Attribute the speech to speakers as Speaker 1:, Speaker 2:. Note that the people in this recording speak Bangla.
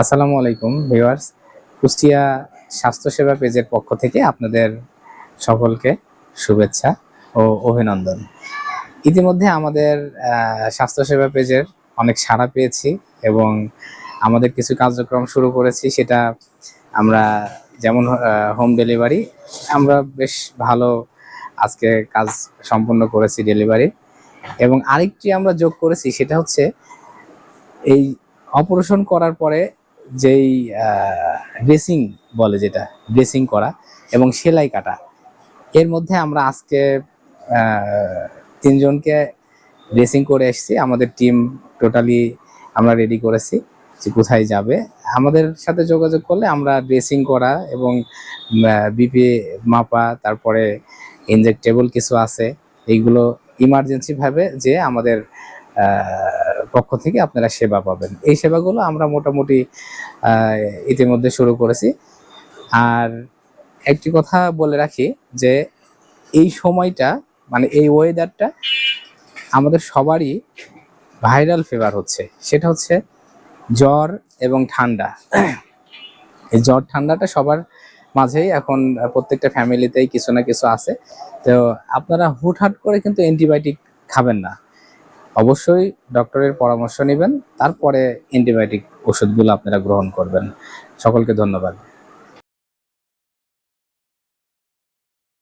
Speaker 1: আসসালামু আলাইকুম, ভিউয়ার্স। কুষ্টিয়া স্বাস্থ্যসেবা পেজের পক্ষ থেকে আপনাদের সকলকে শুভেচ্ছা ও অভিনন্দন। ইতিমধ্যে আমাদের স্বাস্থ্যসেবা পেজের অনেক সাড়া পেয়েছি এবং আমাদের কিছু কার্যক্রম শুরু করেছি। সেটা আমরা যেমন হোম ডেলিভারি আমরা বেশ ভালো আজকে কাজ সম্পন্ন করেছি ডেলিভারি এবং আরেকটি আমরা যোগ করেছি, সেটা হচ্ছে এই অপারেশন করার পরে যেই ড্রেসিং বলে যেটা ড্রেসিং করা এবং সেলাই কাটা। এর মধ্যে আমরা আজকে তিনজনকে ড্রেসিং করে এসেছি। আমাদের টিম টোটালি আমরা রেডি করেছি যে কোথায় যাবে। আমাদের সাথে যোগাযোগ করলে আমরা ড্রেসিং করা এবং বিপি মাপা, তারপরে ইনজেক্টেবল কিছু আছে। এইগুলো ইমার্জেন্সিভাবে যে আমাদের পক্ষ থেকে আপনারা সেবা পাবেন। এই সেবাগুলো আমরা মোটামুটি ইতিমধ্যে শুরু করেছি। আর একটি কথা বলে রাখি যে, এই সময়টা মানে এই ওয়েদারটা আমাদের সবারই ভাইরাল ফিভার হচ্ছে। সেটা হচ্ছে জ্বর এবং ঠান্ডা। এই জ্বর, ঠান্ডাটা সবার মাঝেই এখন প্রত্যেকটা ফ্যামিলিতেই কিছু না কিছু আছে। তো আপনারা হুটহাট করে কিন্তু অ্যান্টিবায়োটিক খাবেন না। অবশ্যই ডক্টরের পরামর্শ নেবেন তারপরে অ্যান্টিবায়োটিক ওষুধগুলো আপনারা গ্রহণ করবেন। সকলকে ধন্যবাদ।